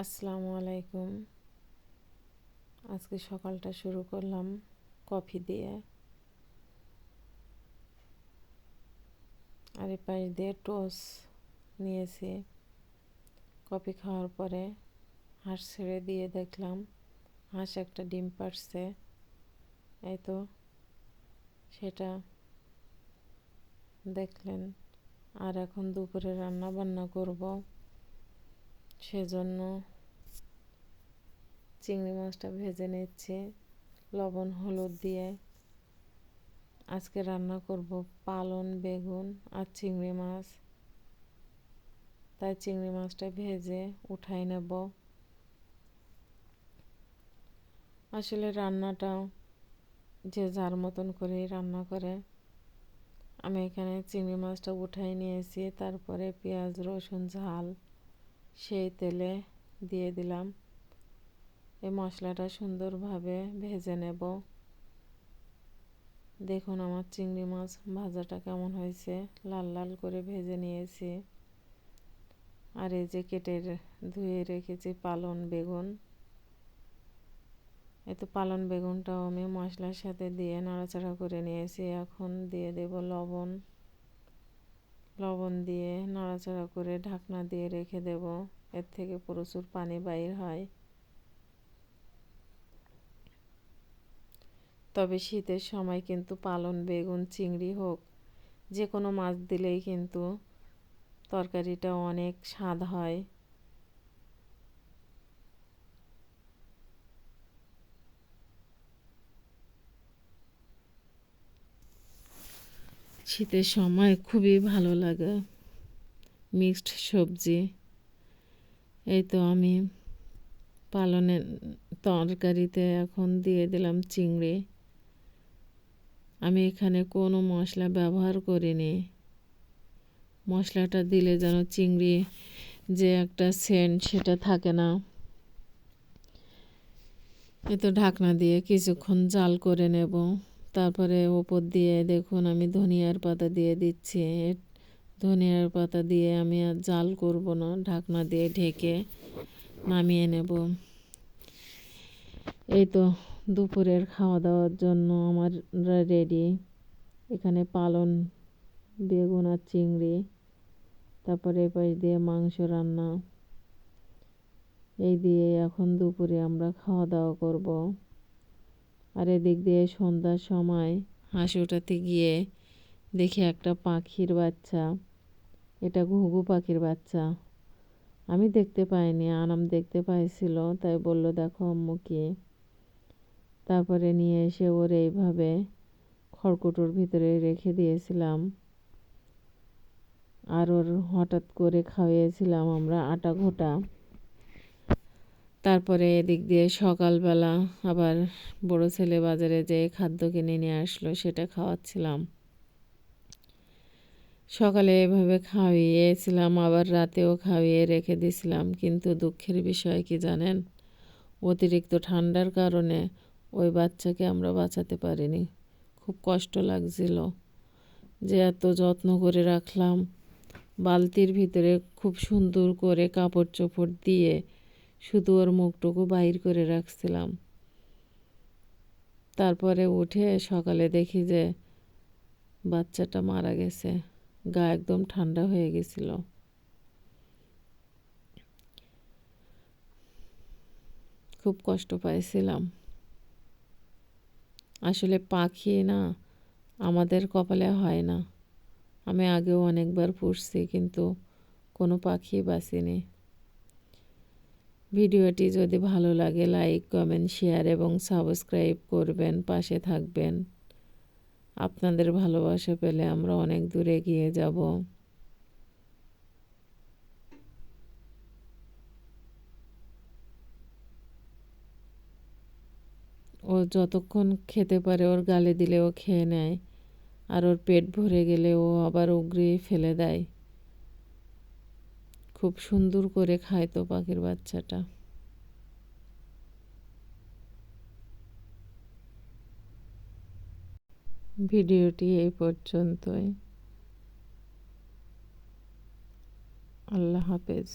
আসসালামু আলাইকুম। আজকে সকালটা শুরু করলাম কফি দিয়ে। আর পাশ দিয়ে টোস নিয়েছি। কফি খাওয়ার পরে হাঁস ছেড়ে দিয়ে দেখলাম হাঁস একটা ডিম পাড়ছে। এই তো সেটা দেখলেন। আর এখন দুপুরে রান্না বান্না করব। সেজন্য চিংড়ি মাছটা ভেজে নিচ্ছি, লবণ, হলুদ দিয়ে। আজকে রান্না করব পালন, বেগুন আর চিংড়ি মাছ। তাই চিংড়ি মাছটা ভেজে উঠাই নেব। আসলে রান্নাটা যে যার মতন করেই রান্না করে। আমি এখানে চিংড়ি মাছটা উঠাই নিয়েছি, তারপরে পেঁয়াজ, রসুন, ঝাল সেই তেলে দিয়ে দিলাম। এই মশলাটা সুন্দরভাবে ভেজে নেব। দেখুন আমার চিংড়ি মাছ ভাজাটা কেমন হয়েছে। লাল লাল করে ভেজে নিয়েছি। আর এই যে কেটে ধুয়ে রেখেছি পালন বেগুন। এই তো পালন বেগুনটাও আমি মশলার সাথে দিয়ে নাড়াচাড়া করে নিয়েছি। এখন দিয়ে দেব লবণ। লবণ দিয়ে নড়াচড়া করে ঢাকনা দিয়ে রেখে দেব। এর থেকে প্রচুর পানি বাইর হয়। তবে শীতের সময় কিন্তু পালন বেগুন, চিংড়ি হোক যে কোনো মাছ দিলেই কিন্তু তরকারিটা অনেক স্বাদ হয়। শীতের সময় খুবই ভালো লাগে। মিক্সড সবজি। এই তো আমি পালনের তরকারিতে এখন দিয়ে দিলাম চিংড়ি। আমি এখানে কোনো মশলা ব্যবহার করিনি। মশলাটা দিলে যেন চিংড়ি যে একটা সেন্ট সেটা থাকে না। এ তো ঢাকনা দিয়ে কিছুক্ষণ জাল করে নেব। তারপরে ওপর দিয়ে দেখুন আমি ধনিয়ার পাতা দিয়ে দিচ্ছি। ধনিয়ার পাতা দিয়ে আমি আর জাল করব না, ঢাকনা দিয়ে ঢেকে নামিয়ে নেব। এই তো দুপুরের খাওয়া দাওয়ার জন্য আমার রেডি এখানে পালন, বেগুন আর চিংড়ি, তারপরে এপাশ দিয়ে মাংস রান্না। এই দিয়ে এখন দুপুরে আমরা খাওয়া দাওয়া করব। আর এদিক দিয়ে সন্ধ্যার সময় হাঁস ওঠাতে গিয়ে দেখি একটা পাখির বাচ্চা। এটা ঘুঘু পাখির বাচ্চা। আমি দেখতে পাইনি, আনাম দেখতে পাইছিল, তাই বলল, দেখো আম্মু কি তারপরে নিয়ে এসে ওর এইভাবে খড়কুটোর ভিতরে রেখে দিয়েছিলাম। আর ওর হঠাৎ করে খাওয়িয়েছিলাম আমরা আটা ঘোটা। তারপরে এদিক দিয়ে সকালবেলা আবার বড় ছেলে বাজারে যেয়ে খাদ্য কিনে নিয়ে আসলো, সেটা খাওয়াচ্ছিলাম। সকালে এভাবে খাওয়িয়েছিলাম আবার রাতেও খাওয়িয়ে রেখে দিছিলাম। কিন্তু দুঃখের বিষয় কি জানেন? অতিরিক্ত ঠান্ডার কারণে ওই বাচ্চাকে আমরা বাঁচাতে পারিনি। খুব কষ্ট লাগছিল যে এত যত্ন করে রাখলাম। বালতির ভিতরে খুব সুন্দর করে কাপড় চোপড় দিয়ে শুধু ওর মুখটুকু বাইর করে রাখছিলাম। তারপরে উঠে সকালে দেখি যে বাচ্চাটা মারা গেছে, গা একদম ঠান্ডা হয়ে গেছিল। খুব কষ্ট পাইছিলাম। আসলে পাখি না, আমাদের কপালে হয় না। আমি আগেও অনেকবার পুষছি, কিন্তু কোনো পাখি বাঁচিনি। ভিডিওটি যদি ভালো লাগে, লাইক, কমেন্ট, শেয়ার এবং সাবস্ক্রাইব করবেন, পাশে থাকবেন। আপনাদের ভালোবাসা পেলে আমরা অনেক দূরে এগিয়ে যাব। ও যতক্ষণ খেতে পারে, ওর গালে দিলে ও খেয়ে নেয়। আর ওর পেট ভরে গেলে ও আবার উগড়িয়ে ফেলে দেয়। খুব সুন্দর করে খায় তো পাখির বাচ্চাটা। ভিডিওটি এই পর্যন্তই। আল্লাহ হাফেজ।